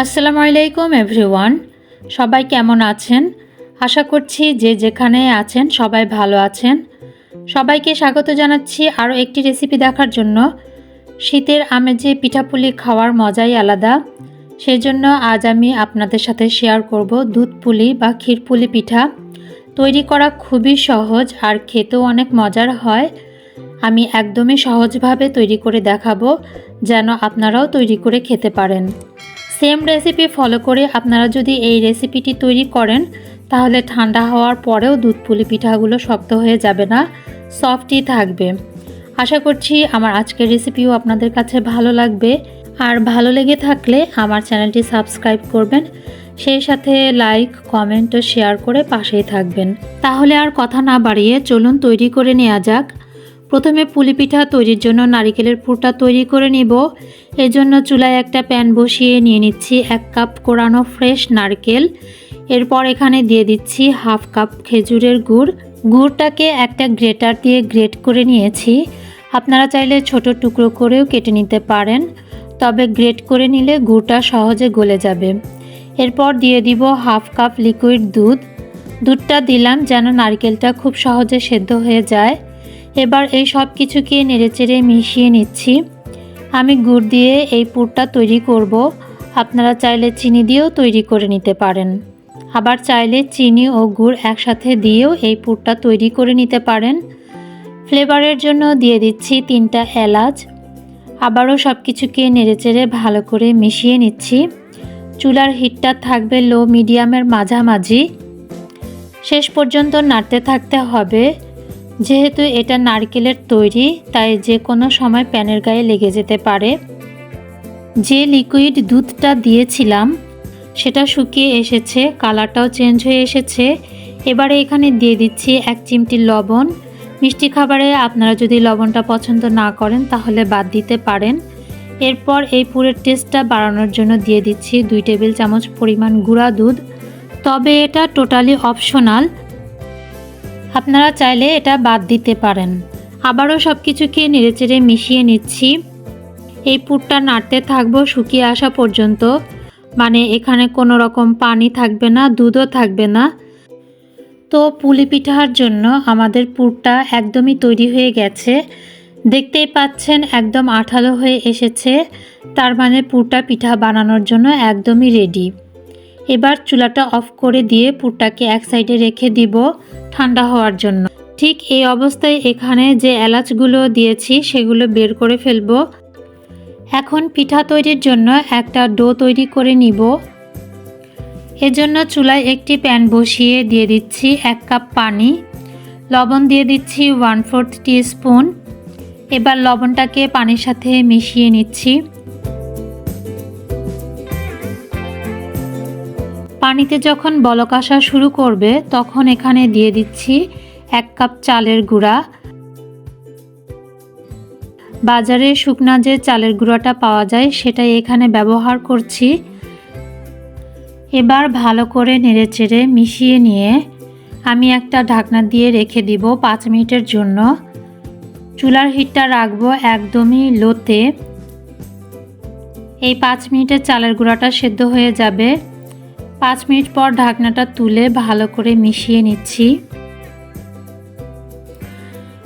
আসসালামু আলাইকুম, এভরিওয়ান। সবাই কেমন আছেন? আশা করছি যে যেখানে আছেন সবাই ভালো আছেন। সবাইকে স্বাগত জানাচ্ছি আরও একটি রেসিপি দেখার জন্য। শীতের আমেজে পিঠাপুলি খাওয়ার মজাই আলাদা। সেই জন্য আজ আমি আপনাদের সাথে শেয়ার করব দুধ পুলি বা ক্ষীরপুলি পিঠা। তৈরি করা খুবই সহজ আর খেতেও অনেক মজার হয়। আমি একদমই সহজভাবে তৈরি করে দেখাবো, যেন আপনারাও তৈরি করে খেতে পারেন। সেম রেসিপি ফলো করে আপনারা যদি এই রেসিপিটি তৈরি করেন, তাহলে ঠান্ডা হওয়ার পরেও দুধ পুলি পিঠাগুলো শক্ত হয়ে যাবে না সফটই থাকবে। আশা করছি আমার আজকের রেসিপিও আপনাদের কাছে ভালো লাগবে। আর ভালো লেগে থাকলে আমার চ্যানেলটি সাবস্ক্রাইব করবেন, সেই সাথে লাইক কমেন্ট ও শেয়ার করে পাশেই থাকবেন। তাহলে আর কথা না বাড়িয়ে চলুন তৈরি করে নেওয়া যাক। প্রথমে পুলি পিঠা তৈরির জন্য নারিকেলের পুরটা তৈরি করে নিব। এজন্য চুলায় একটা প্যান বসিয়ে নিয়ে নিচ্ছি এক কাপ কোরানো ফ্রেশ নারকেল। এরপর এখানে দিয়ে দিচ্ছি হাফ কাপ খেজুরের গুড়। গুড়টাকে একটা গ্রেটার দিয়ে গ্রেট করে নিয়েছি। আপনারা চাইলে ছোট টুকরো করেও কেটে নিতে পারেন, তবে গ্রেট করে নিলে গুড়টা সহজে গলে যাবে। এরপর দিয়ে দিব হাফ কাপ লিকুইড দুধ। দুধটা দিলাম যেন নারকেলটা খুব সহজে সেদ্ধ হয়ে যায়। এবার এই সব কিছুকে নেড়েচেড়ে মিশিয়ে নিচ্ছি। আমি গুড় দিয়ে এই পুরটা তৈরি করব। আপনারা চাইলে চিনি দিয়েও তৈরি করে নিতে পারেন। আবার চাইলে চিনি ও গুড় একসাথে দিয়েও এই পুরটা তৈরি করে নিতে পারেন। ফ্লেভারের জন্য দিয়ে দিচ্ছি তিনটা এলাচ। আবারও সব কিছুকে নেড়েচেড়ে ভালো করে মিশিয়ে নিচ্ছি। চুলার হিটটা থাকবে লো মিডিয়ামের মাঝামাঝি। শেষ পর্যন্ত নাড়তে থাকতে হবে। যেহেতু এটা নারকেলের তৈরি, তাই যে কোনো সময় প্যানের গায়ে লেগে যেতে পারে। যে লিকুইড দুধটা দিয়েছিলাম, সেটা শুকিয়ে এসেছে, কালারটাও চেঞ্জ হয়ে এসেছে। এবারে এখানে দিয়ে দিচ্ছি এক চিমটি লবণ। মিষ্টি খাবারে আপনারা যদি লবণটা পছন্দ না করেন, তাহলে বাদ দিতে পারেন। এরপর এই পুরের টেস্টটা বাড়ানোর জন্য দিয়ে দিচ্ছি দুই টেবিল চামচ পরিমাণ গুঁড়া দুধ। তবে এটা টোটালি অপশনাল। আপনারা চাইলে এটা বাদ দিতে পারেন। আবারও সব কিছুকে নেড়েচেড়ে মিশিয়ে নিচ্ছি। এই পুরটা নাড়তে থাকব শুকিয়ে আসা পর্যন্ত। মানে এখানে কোনো রকম পানি থাকবে না, দুধও থাকবে না। তো পুলি পিঠার জন্য আমাদের পুরটা একদমই তৈরি হয়ে গেছে। দেখতেই পাচ্ছেন একদম আঠালো হয়ে এসেছে। তার মানে পুরটা পিঠা বানানোর জন্য একদমই রেডি এবার চুলাটা অফ করে দিয়ে পুরটাকে এক সাইডে রেখে দিব ঠান্ডা হওয়ার জন্য। ঠিক এই অবস্থায় এখানে যে এলাচগুলো দিয়েছি, সেগুলো বের করে ফেলব। এখন পিঠা তৈরির জন্য একটা ডো তৈরি করে নিব। এজন্য চুলায় একটি প্যান বসিয়ে দিয়ে দিচ্ছি এক কাপ পানি। লবণ দিয়ে দিচ্ছি ওয়ান ফোর্থ স্পুন। এবার লবণটাকে পানির সাথে মিশিয়ে নিচ্ছি। পানিতে যখন বলক আসা শুরু করবে, তখন এখানে দিয়ে দিচ্ছি এক কাপ চালের গুঁড়া। বাজারে শুকনা যে চালের গুঁড়াটা পাওয়া যায়, সেটাই এখানে ব্যবহার করছি। এবার ভালো করে নেড়েচেড়ে মিশিয়ে নিয়ে আমি একটা ঢাকনা দিয়ে রেখে দিব পাঁচ মিনিটের জন্য। চুলার হিটটা রাখব একদমই লোতে। এই পাঁচ মিনিটের চালের গুঁড়াটা সেদ্ধ হয়ে যাবে। পাঁচ মিনিট পর ঢাকনাটা তুলে ভালো করে মিশিয়ে নিচ্ছি।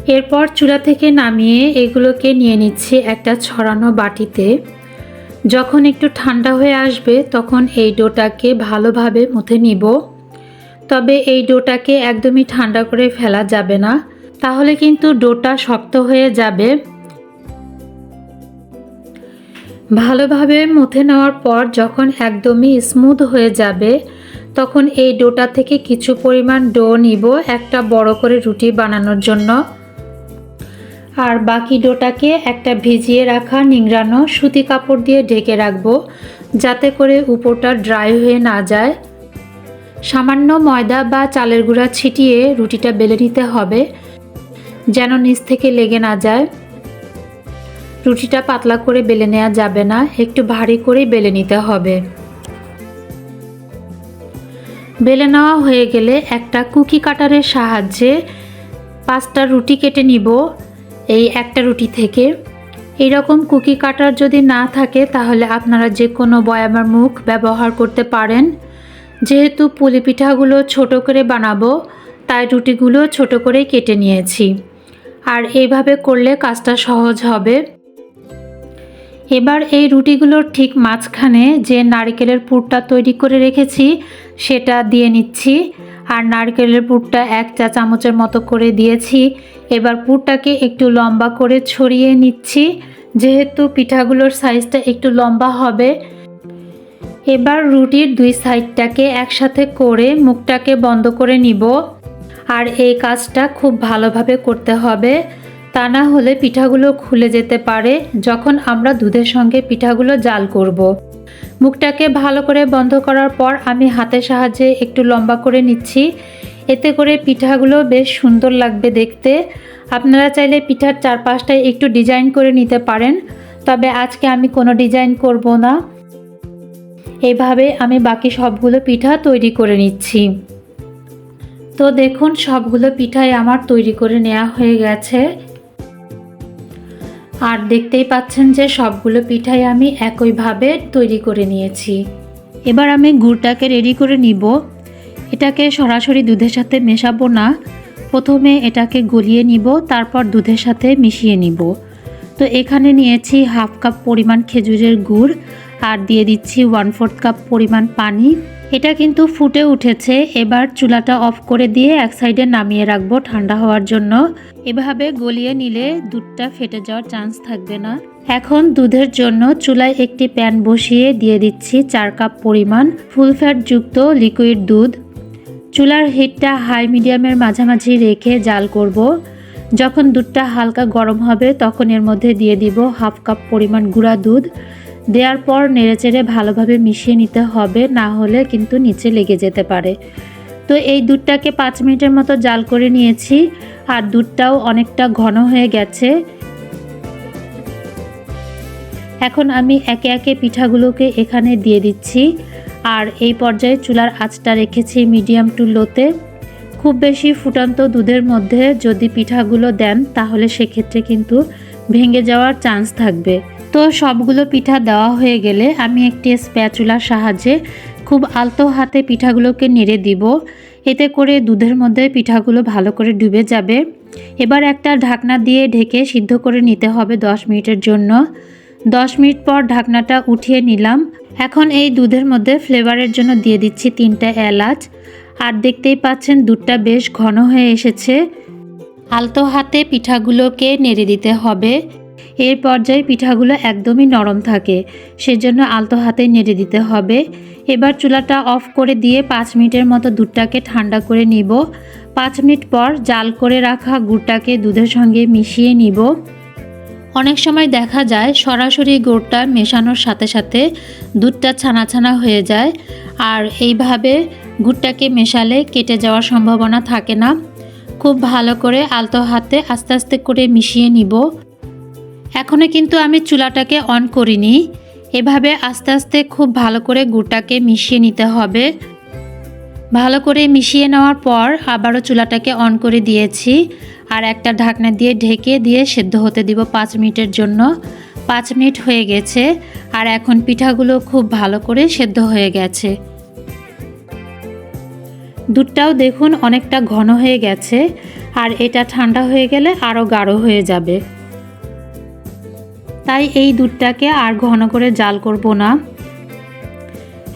এরপর চুলা থেকে নামিয়ে এগুলোকে নিয়ে নিচ্ছি একটা ছড়ানো বাটিতে। যখন একটু ঠান্ডা হয়ে আসবে, তখন এই ডোটাকে ভালোভাবে মুথে নিব। তবে এই ডোটাকে একদমই ঠান্ডা করে ফেলা যাবে না। তাহলে কিন্তু ডোটা শক্ত হয়ে যাবে। ভালোভাবে মুথে নেওয়ার পর যখন একদমই স্মুথ হয়ে যাবে, তখন এই ডোটা থেকে কিছু পরিমাণ ডো নিব একটা বড় করে রুটি বানানোর জন্য। আর বাকি ডোটাকে একটা ভিজিয়ে রাখা নিংড়ানো সুতি কাপড় দিয়ে ঢেকে রাখব, যাতে করে উপরটা ড্রাই হয়ে না যায়। সামান্য ময়দা বা চালের গুঁড়া ছিটিয়ে রুটিটা বেলে নিতে হবে, যেন নিচ থেকে লেগে না যায়। রুটিটা পাতলা করে বেলে নেওয়া যাবে না, একটু ভারী করে বেলে নিতে হবে। বেলে নেওয়া হয়ে গেলে একটা কুকি কাটারের সাহায্যে পাঁচটা রুটি কেটে নিব। এই একটা রুটি থেকে। এইরকম কুকি কাটার যদি না থাকে, তাহলে আপনারা যে কোনো বয়ামার মুখ ব্যবহার করতে পারেন। যেহেতু পুলি পিঠাগুলো ছোট করে বানাবো, তাই রুটিগুলো ছোট করে কেটে নিয়েছি। আর এইভাবে করলে কাজটা সহজ হবে। এবার এই রুটিগুলোর ঠিক মাঝখানে যে নারকেলের পুরটা তৈরি করে রেখেছি, সেটা দিয়ে নিচ্ছি। আর নারকেলের পুরটা এক চা চামচের মতো করে দিয়েছি। এবার পুরটাকে একটু লম্বা করে ছড়িয়ে নিচ্ছি, যেহেতু পিঠাগুলোর সাইজটা একটু লম্বা হবে। এবার রুটির দুই সাইডটাকে একসাথে করে মুখটাকে বন্ধ করে নিব। আর এই কাজটা খুব ভালোভাবে করতে হবে। তা না হলে পিঠাগুলো খুলে যেতে পারে যখন আমরা দুধের সঙ্গে পিঠাগুলো জাল করব। মুখটাকে ভালো করে বন্ধ করার পর আমি হাতের সাহায্যে একটু লম্বা করে নিচ্ছি। এতে করে পিঠাগুলো বেশ সুন্দর লাগবে দেখতে। আপনারা চাইলে পিঠার চারপাশটায় একটু ডিজাইন করে নিতে পারেন, তবে আজকে আমি কোনো ডিজাইন করব না। এইভাবে আমি বাকি সবগুলো পিঠা তৈরি করে নিচ্ছি। তো দেখুন, সবগুলো পিঠাই আমার তৈরি করে নেওয়া হয়ে গেছে। আর দেখতেই পাচ্ছেন যে সবগুলো পিঠাই আমি একইভাবে তৈরি করে নিয়েছি। এবার আমি গুড়টাকে রেডি করে নিব। এটাকে সরাসরি দুধের সাথে মেশাবো না। প্রথমে এটাকে গলিয়ে নিব, তারপর দুধের সাথে মিশিয়ে নিব। তো এখানে নিয়েছি হাফ কাপ পরিমাণ খেজুরের গুড় আর দিয়ে দিচ্ছি ওয়ান ফোর্থ কাপ পরিমাণ পানি। এটা কিন্তু ফুটে উঠেছে। এবার চুলাটা অফ করে দিয়ে এক সাইডে নামিয়ে রাখব ঠান্ডা হওয়ার জন্য। এভাবে গলিয়ে নিলে দুধটা ফেটে যাওয়ার চান্স থাকবে না। এখন দুধের জন্য চুলায় একটি প্যান বসিয়ে দিয়ে দিচ্ছি চার কাপ পরিমাণ ফুল ফ্যাট যুক্ত লিকুইড দুধ। চুলার হিটটা হাই মিডিয়ামের মাঝামাঝি রেখে জাল করব। যখন দুধটা হালকা গরম হবে, তখন এর মধ্যে দিয়ে দিব হাফ কাপ পরিমাণ গুঁড়া দুধ। দেওয়ার পর নেড়েচেড়ে ভালোভাবে মিশিয়ে নিতে হবে, না হলে কিন্তু নিচে লেগে যেতে পারে। তো এই দুধটাকে পাঁচ মিনিটের মতো জাল করে নিয়েছি, আর দুধটাও অনেকটা ঘন হয়ে গেছে। এখন আমি একে একে পিঠাগুলোকে এখানে দিয়ে দিচ্ছি, আর এই পর্যায়ে চুলার আঁচটা রেখেছি মিডিয়াম টু লোতে। খুব বেশি ফুটান্ত দুধের মধ্যে যদি পিঠাগুলো দেন, তাহলে সেক্ষেত্রে কিন্তু ভেঙে যাওয়ার চান্স থাকবে। তো সবগুলো পিঠা দেওয়া হয়ে গেলে আমি একটি স্প্যাচুলার সাহায্যে খুব আলতো হাতে পিঠাগুলোকে নেড়ে দিব। এতে করে দুধের মধ্যে পিঠাগুলো ভালো করে ডুবে যাবে। এবার একটা ঢাকনা দিয়ে ঢেকে সিদ্ধ করে নিতে হবে দশ মিনিটের জন্য। দশ মিনিট পর ঢাকনাটা উঠিয়ে নিলাম। এখন এই দুধের মধ্যে ফ্লেভারের জন্য দিয়ে দিচ্ছি তিনটা এলাচ। আর দেখতেই পাচ্ছেন দুধটা বেশ ঘন হয়ে এসেছে। আলতো হাতে পিঠাগুলোকে নেড়ে দিতে হবে। এর পর্যায়ে পিঠাগুলো একদমই নরম থাকে। সেজন্য আলতো হাতে নেড়ে দিতে হবে। এবার চুলাটা অফ করে দিয়ে পাঁচ মিনিটের মতো দুধটাকে ঠান্ডা করে নিব। পাঁচ মিনিট পর জাল করে রাখা গুড়টাকে দুধের সঙ্গে মিশিয়ে নিব। অনেক সময় দেখা যায় সরাসরি গুড়টা মেশানোর সাথে সাথে দুধটা ছানা ছানা হয়ে যায়। আর এইভাবে গুড়টাকে মেশালে কেটে যাওয়ার সম্ভাবনা থাকে না। খুব ভালো করে আলতো হাতে আস্তে আস্তে করে মিশিয়ে নিব। এখনও কিন্তু আমি চুলাটাকে অন করিনি। এভাবে আস্তে আস্তে খুব ভালো করে গুড়টাকে মিশিয়ে নিতে হবে। ভালো করে মিশিয়ে নেওয়ার পর আবারও চুলাটাকে অন করে দিয়েছি। আর একটা ঢাকনা দিয়ে ঢেকে দিয়ে সেদ্ধ হতে দিব পাঁচ মিনিটের জন্য। পাঁচ মিনিট হয়ে গেছে আর এখন পিঠাগুলো খুব ভালো করে সেদ্ধ হয়ে গেছে। দুধটাও দেখুন অনেকটা ঘন হয়ে গেছে। আর এটা ঠান্ডা হয়ে গেলে আরও গাঢ় হয়ে যাবে। তাই এই দুধটাকে আর ঘন করে জাল করব না।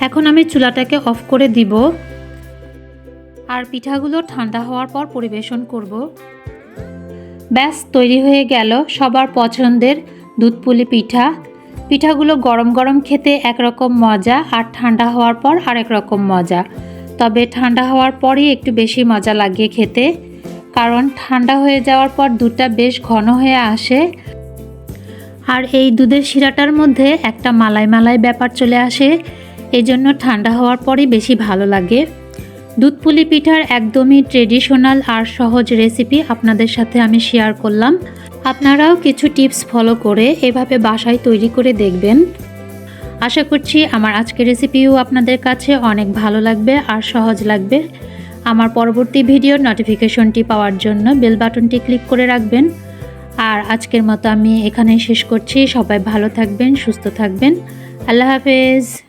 এখন আমি চুলাটাকে অফ করে দিব। আর পিঠাগুলো ঠান্ডা হওয়ার পর পরিবেশন করব। ব্যাস, তৈরি হয়ে গেল সবার পছন্দের দুধপুলি পিঠা। পিঠাগুলো গরম গরম খেতে একরকম মজা আর ঠান্ডা হওয়ার পর আরেক রকম মজা। তবে ঠান্ডা হওয়ার পরই একটু বেশি মজা লাগে খেতে। কারণ ঠান্ডা হয়ে যাওয়ার পর দুধটা বেশ ঘন হয়ে আসে। আর এই দুধের শিরাটার মধ্যে একটা মালাই মালাই ব্যাপার চলে আসে। এই জন্য ঠান্ডা হওয়ার পরই বেশি ভালো লাগে। দুধ পুলি পিঠার একদমই ট্রেডিশনাল আর সহজ রেসিপি আপনাদের সাথে আমি শেয়ার করলাম। আপনারাও কিছু টিপস ফলো করে এভাবে বাসায় তৈরি করে দেখবেন। আশা করছি আমার আজকের রেসিপিও আপনাদের কাছে অনেক ভালো লাগবে আর সহজ লাগবে। আমার পরবর্তী ভিডিওর নোটিফিকেশনটি পাওয়ার জন্য বেল বাটনটি ক্লিক করে রাখবেন। আর আজকের মতো আমি এখানেই শেষ করছি। সবাই ভালো থাকবেন সুস্থ থাকবেন। আল্লাহ হাফেজ।